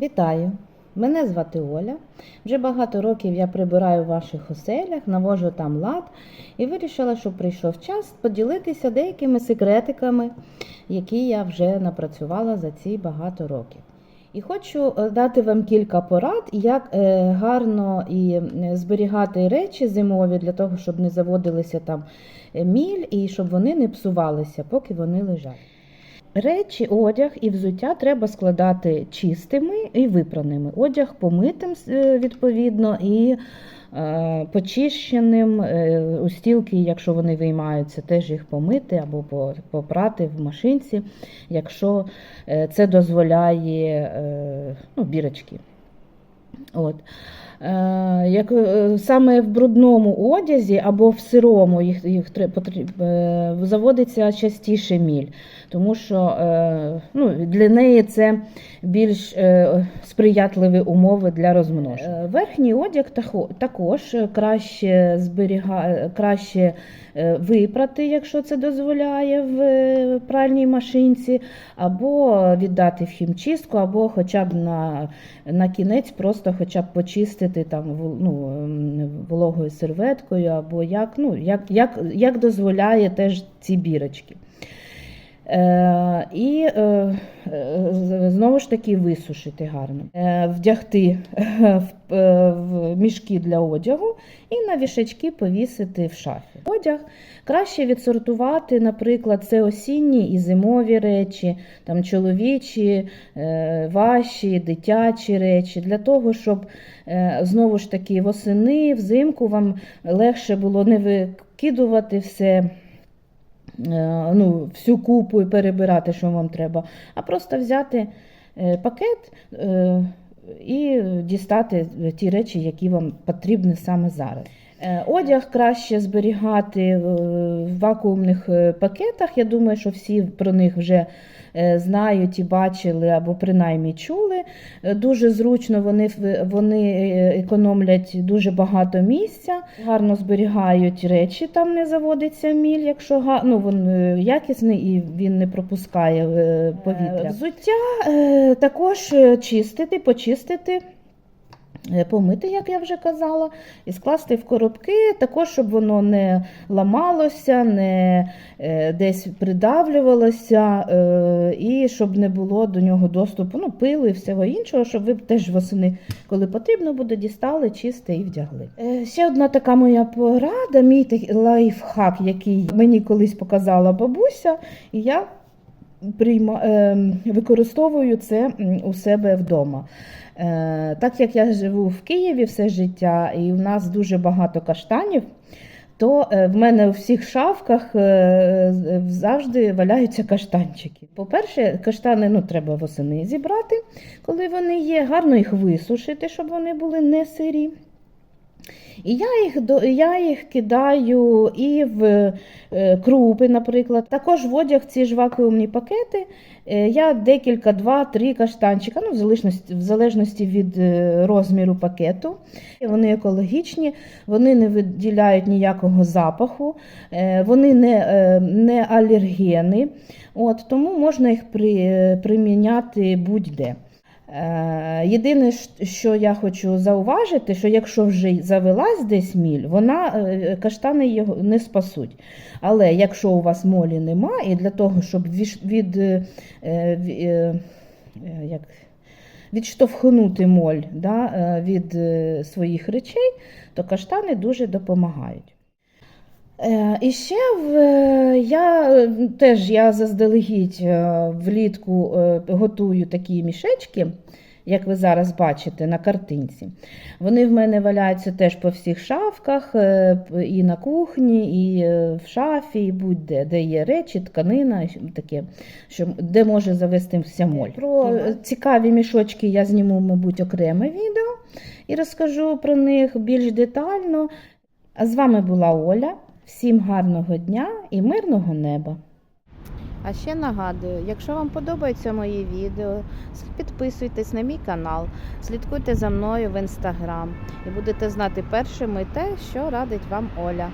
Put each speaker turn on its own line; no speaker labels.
Вітаю! Мене звати Оля. Вже багато років я прибираю в ваших оселях, навожу там лад і вирішила, що прийшов час поділитися деякими секретиками, які я вже напрацювала за ці багато років. І хочу е, дати вам кілька порад, як е, гарно і е, зберігати речі зимові для того, щоб не заводилися там міль і щоб вони не псувалися, поки вони лежать. Речі, одяг і взуття треба складати чистими і випраними. Одяг помитим е, відповідно і е, почищеним. Е, У стілки, якщо вони виймаються, теж їх помити або попрати в машинці, якщо це дозволяє ну, бірочки. От. Е, Як е, саме в брудному одязі або в сирому їх, їх потріб- е, заводиться частіше міль, тому що ну, для неї це більш сприятливі умови для розмноження. Верхній одяг також краще зберіга... краще випрати, якщо це дозволяє в пральній машинці, або віддати в хімчистку, або хоча б на, на кінець просто хоча б почистити там вол- ну, ем, вологою серветкою, або як, ну, як, як, як дозволяє теж ці бірочки. Е, і е, е, знову ж таки висушити гарно, вдягти в, мішки для одягу і на вішачки повісити в шафі. Одяг краще відсортувати, наприклад, це осінні і зимові речі, там чоловічі, ваші, дитячі речі, для того, щоб знову ж таки восени, взимку вам легше було не викидувати все ну, всю купу і перебирати, що вам треба, а просто взяти е, пакет е, і дістати ті речі, які вам потрібні саме зараз. Е, Одяг краще зберігати в вакуумних е, пакетах. Я думаю, що всі про них вже е, знають і бачили або принаймні чули. Дуже зручно вони, вони економлять дуже багато місця, гарно зберігають речі, там не заводиться міль, якщо га- ну, він якісний і він не пропускає повітря. Взуття також чистити, почистити. Е, Помити, як я вже казала, і скласти в коробки, також, щоб воно не ламалося, не е, десь придавлювалося, е, і щоб не було до нього доступу ну, пилу і всього іншого, щоб ви теж восени, коли потрібно буде, дістали, чисте і вдягли. Ще одна така моя порада, мій лайфхак, який мені колись показала бабуся, і я прийма, е, використовую це у себе вдома. Е, так як я живу в Києві все життя, і в нас дуже багато каштанів, то е, в мене у всіх шафках е, завжди валяються каштанчики. По-перше, каштани ну, треба восени зібрати, коли вони є, гарно їх висушити, щоб вони були не сирі. І я їх, я їх кидаю і в е, крупи, наприклад. Також в одяг ці ж вакуумні пакети. Е, Я декілька, два-три каштанчика, ну, в залежності, в залежності від е, розміру пакету. Вони екологічні, вони не виділяють ніякого запаху, вони не, не алергени, от, тому можна їх при, приміняти будь-де. Е, Єдине, що я хочу зауважити, що якщо вже завелась десь міль, вона е, каштани його не спасуть. Але якщо у вас молі нема, і для того, щоб від, від, е, е, ві- е, е, як, відштовхнути моль да, е, від е, своїх речей, то каштани дуже допомагають. Е, І ще в, е, я е, теж я заздалегідь влітку готую такі мішечки, як ви зараз бачите на картинці. Вони в мене валяються теж по всіх шафках, і на кухні, і в шафі, і будь-де, де є речі, тканина, таке, що, де може завестися моль. Про цікаві мішочки я зніму, мабуть, окреме відео і розкажу про них більш детально. А з вами була Оля. Всім гарного дня і мирного неба! А ще нагадую, якщо вам подобаються мої відео, підписуйтесь на мій канал, слідкуйте за мною в інстаграм і будете знати першими те, що радить вам Оля.